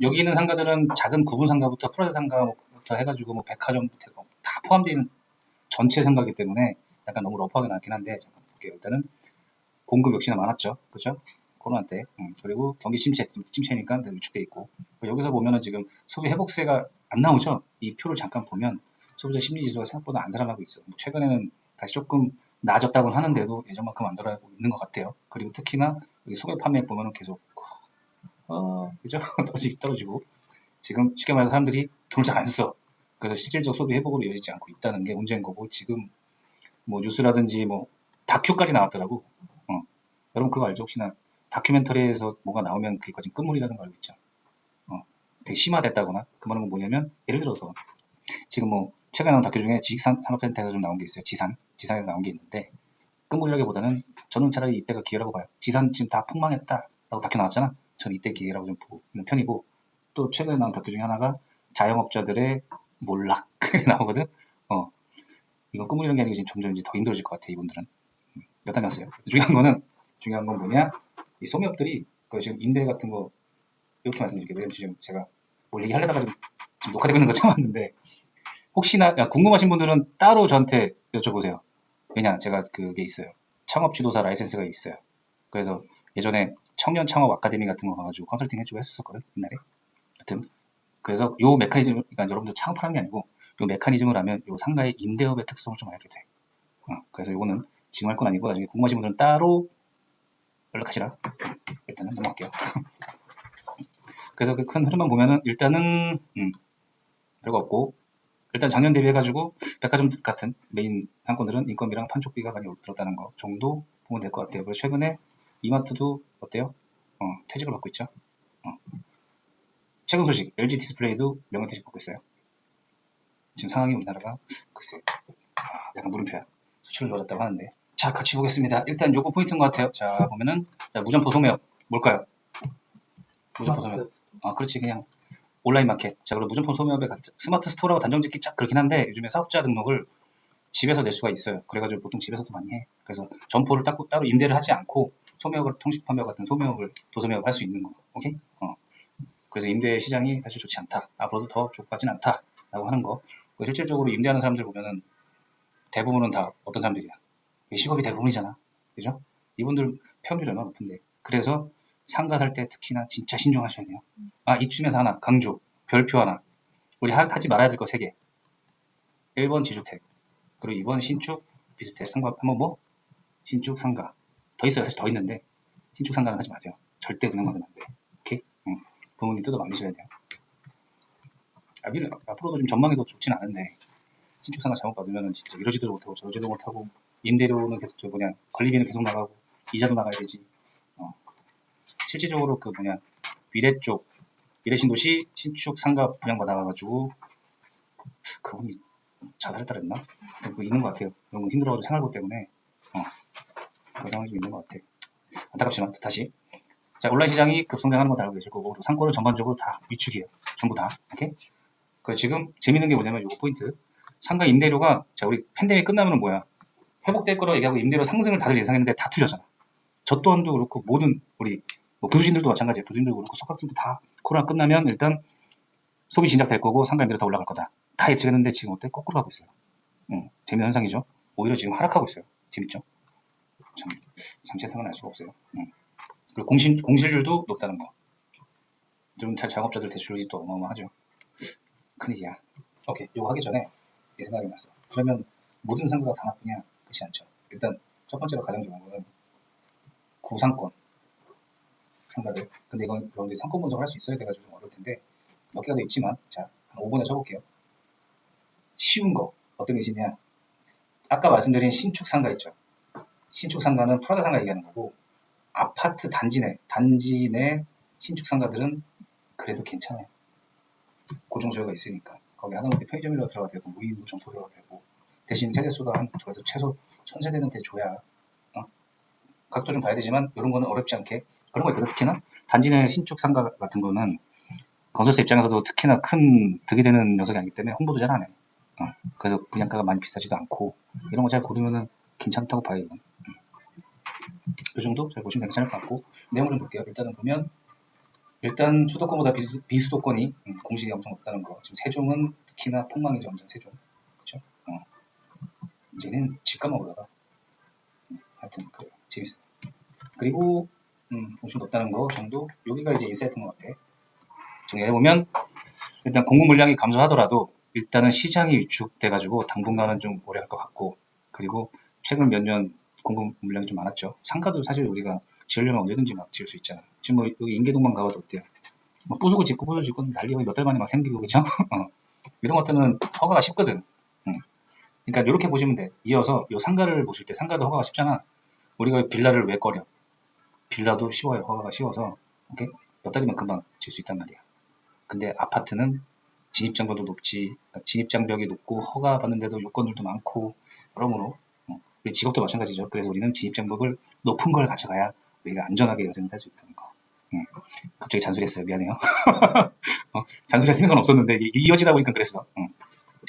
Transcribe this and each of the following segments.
여기 있는 상가들은 작은 구분 상가부터 프라자 상가부터 해가지고 뭐 백화점부터 해서 다 있는 전체 상가이기 때문에 약간 너무 러프하게 나긴 한데 잠깐 볼게요. 일단은 공급 역시나 많았죠. 그죠? 코로나 때. 음, 그리고 경기 침체, 침체니까 위축돼 있고. 여기서 보면은 지금 소비 회복세가 안 나오죠? 이 표를 잠깐 보면 소비자 심리 지수가 생각보다 안 살아나고 있어. 뭐 최근에는 다시 조금 나아졌다고는 하는데도 예전만큼 안 돌아가고 있는 것 같아요. 그리고 특히나 여기 소매 판매 보면은 계속 어, 그죠? 떨어지기 떨어지고 지금 쉽게 말해서 사람들이 돈을 잘 안 써. 그래서 실질적 소비 회복으로 이어지지 않고 있다는 게 문제인 거고 지금 뭐 뉴스라든지 뭐 다큐까지 나왔더라고. 어. 여러분 그거 알죠? 혹시나 다큐멘터리에서 뭐가 나오면 그게까지 끝물이라는 거 알고 있죠? 어. 되게 심화됐다거나 그 말은 뭐냐면 예를 들어서 지금 뭐 최근에 나온 다큐 중에 지식산업센터에서 좀 나온 게 있어요. 지산 지산에서 나온 게 있는데 끝물이라기보다는 저는 차라리 이때가 기회라고 봐요. 지산 지금 다 폭망했다라고 다큐 나왔잖아. 저는 이때 기회라고 좀 보고 있는 편이고 또 최근에 나온 다큐 중에 하나가 자영업자들의 몰락 나오거든. 어 이건 끝물이라는 게 아니고 지금 점점 이제 더 힘들어질 것 같아 이분들은. 음, 몇 달이었어요. 중요한 거는 중요한 건 뭐냐? 이 소매업들이 그 지금 임대 같은 거 이렇게 말씀드릴게요. 왜냐면 지금 제가 뭘 얘기하려다가 지금, 지금 녹화되고 있는 거 참았는데 혹시나 야, 궁금하신 분들은 따로 저한테 여쭤보세요. 왜냐 제가 그게 있어요. 창업 지도사 라이센스가 있어요. 그래서 예전에 청년 창업 아카데미 같은 거 가가지고 컨설팅 해주고 했었거든 옛날에. 하여튼 그래서 요 메커니즘 그러니까 여러분들 창업하는 게 아니고 요 메커니즘을 하면 요 상가의 임대업의 특성을 좀 알게 돼. 어, 그래서 요거는 지금 할 건 아니고 나중에 궁금하신 분들은 따로 연락하시라. 일단은 넘어갈게요. 그래서 그 큰 흐름만 보면은 일단은 음, 별거 없고 일단 작년 대비해가지고 백화점 같은 메인 상권들은 인건비랑 판촉비가 많이 들었다는 거 정도 보면 될 것 같아요. 그리고 최근에 이마트도 어때요? 어, 퇴직을 받고 있죠. 어. 최근 소식 LG 디스플레이도 명예 퇴직 받고 있어요. 지금 상황이 우리나라가 글쎄 아, 약간 물음표야. 수출을 좋아졌다고 하는데 자 같이 보겠습니다. 일단 요거 포인트인 것 같아요. 자 보면은 자, 무점포 소매업 뭘까요? 무점포 소매업 아 그렇지 그냥 온라인 마켓. 자, 그리고 무점포 소매업의 가- 스마트 스토어라고 단정 짓기 쫙 그렇긴 한데 요즘에 사업자 등록을 집에서 낼 수가 있어요. 그래가지고 보통 집에서도 많이 해. 그래서 점포를 따로 임대를 하지 않고 소매업을 통식 판매 같은 소매업을 도소매업을 할수 있는 거. 오케이? 어. 그래서 임대 시장이 사실 좋지 않다. 앞으로도 더 좋아지진 않다라고 하는 거. 실질적으로 임대하는 사람들 보면은 대부분은 다 어떤 사람들이야. 이 직업이 대부분이잖아. 그죠? 이분들 폐업률이 얼마나 높은데. 그래서 상가 살 때 특히나 진짜 신중하셔야 돼요. 아, 이쯤에서 하나, 강조, 별표 하나. 우리 하, 지 말아야 될 거 세 개. 1번 지주택. 그리고 2번 신축, 비슷해. 상가, 한번 뭐? 신축, 상가. 더 있어요. 사실 더 있는데. 신축, 상가는 하지 마세요. 절대 그냥 받으면 안 돼. 오케이? 응. 부모님 뜯어 말리셔야 돼요. 아, 미래, 앞으로도 좀 전망이 더 좋진 않은데. 신축 상가 잘못 받으면 진짜 이러지도 못하고 저러지도 못하고 임대료는 계속 저 뭐냐 관리비는 계속 나가고 이자도 나가야 되지 어. 실질적으로 그 뭐냐 미래 쪽 미래 신도시 신축 상가 분양 받아가지고 그분이 자살했다 그랬나? 그 있는 것 같아요. 너무 힘들어가지고 생활고 때문에 어. 좀 있는 것 같아. 안타깝지만 다시 자 온라인 시장이 급성장하는 건다 알고 계실 거고 상권은 전반적으로 다 위축이에요. 전부 다. 오케이? 그 지금 재밌는 게 뭐냐면 요거 포인트 상가 임대료가 자 우리 팬데믹 끝나면은 뭐야 회복될 거라고 얘기하고 임대료 상승을 다들 예상했는데 다 틀렸잖아. 저 또한도 그렇고 모든 우리 뭐 교수진들도 마찬가지예요. 교수진도 그렇고 석학들도 다 코로나 끝나면 일단 소비 진작될 거고 상가 임대료 다 올라갈 거다. 다 예측했는데 지금 어때? 거꾸로 가고 있어요. 응, 재미있는 현상이죠. 오히려 지금 하락하고 있어요. 재밌죠? 세상은 알 수가 없어요. 응. 그리고 공실, 공실률도 높다는 거. 좀잘 작업자들 대출이 또 어마어마하죠. 큰일이야. 오케이, 이거 하기 전에 이 생각이 났어. 그러면 모든 상가가 다 나쁘냐? 그렇지 않죠. 일단 첫 번째로 가장 좋은 거는 구상권 상가들. 근데 이건 여러분들이 상권 분석을 할 수 있어야 돼가지고 좀 어려울 텐데 몇 개가 더 있지만 자, 한 5번에 쳐볼게요. 쉬운 거 어떤 게 있냐? 아까 말씀드린 신축 상가 있죠. 신축 상가는 프라자 상가 얘기하는 거고 아파트 단지 내 단지 내 신축 상가들은 그래도 괜찮아요. 고정 수요가 있으니까 거기 하다못해 편의점이라도 들어가 되고 무인도 점포 들어가 되고 대신 세대수가 한 그래도 최소 천 세대는 돼 줘야 어? 각도 좀 봐야 되지만 이런 거는 어렵지 않게 그런 거 있거든 특히나 단지 내 신축 상가 같은 거는 건설사 입장에서도 특히나 큰 득이 되는 녀석이 아니기 때문에 홍보도 잘 안 해. 어, 그래서 분양가가 많이 비싸지도 않고 이런 거 잘 고르면은 괜찮다고 봐요. 이건. 음. 이 정도 잘 보시면 괜찮을 것 같고 내용을 좀 볼게요. 일단은 보면 일단 수도권보다 비수, 비수도권이 음, 공실이 엄청 높다는 거. 지금 세종은 특히나 폭망이죠, 완전 세종. 그렇죠? 어. 이제는 집값만 올라가. 음, 하여튼 그래요. 재밌어요. 그리고 음, 공실이 높다는 거 정도. 여기가 이제 인사이트인 것 같아. 정리해 보면 일단 공급 물량이 감소하더라도 일단은 시장이 위축돼가지고 당분간은 좀 오래 할 것 같고 그리고 최근 몇년 공급 물량이 좀 많았죠. 상가도 사실 우리가 지으려면 언제든지 막 지을 수 있잖아. 지금 뭐 여기 인계동만 가봐도 어때요? 뭐 부수고 짓고 부수고 짓고 난리가 몇달 만에 막 생기고 그죠? 어. 이런 것들은 허가가 쉽거든. 응. 그러니까 이렇게 보시면 돼. 이어서 이 상가를 보실 때 상가도 허가가 쉽잖아. 우리가 빌라를 왜 꺼려? 빌라도 쉬워요. 허가가 쉬워서 오케이? 몇 달이면 금방 질 수 있단 말이야. 근데 아파트는 진입장벽도 높지, 진입장벽이 높고 허가 받는데도 요건들도 많고 여러모로 어, 우리 직업도 마찬가지죠. 그래서 우리는 진입 장벽을 높은 걸 가져가야 우리가 안전하게 여생을 할 수 있다는 거. 음, 갑자기 잔소리했어요. 미안해요. 어, 잔소리할 생각은 없었는데 이- 이어지다 보니까 그랬어. 음.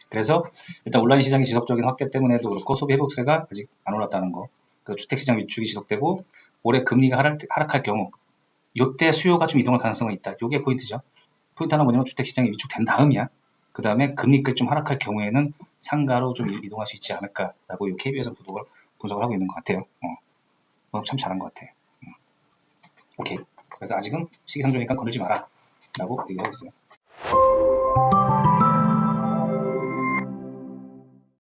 그래서 일단 온라인 시장의 지속적인 확대 때문에도 그렇고 소비 회복세가 아직 안 올랐다는 거. 그 주택 시장 위축이 지속되고 올해 금리가 하락, 하락할 경우 이때 수요가 좀 이동할 가능성은 있다. 이게 포인트죠. 포인트 하나 뭐냐면 주택 시장이 위축된 다음이야. 그 다음에 금리가 좀 하락할 경우에는 상가로 좀 이- 이동할 수 있지 않을까라고 이 KB에서 분석을, 분석을 하고 있는 것 같아요. 어. 어, 참 잘한 것 같아. 음. 오케이. 그래서 아직은 시기상조니까 거르지 마라. 라고 얘기하고 있어요.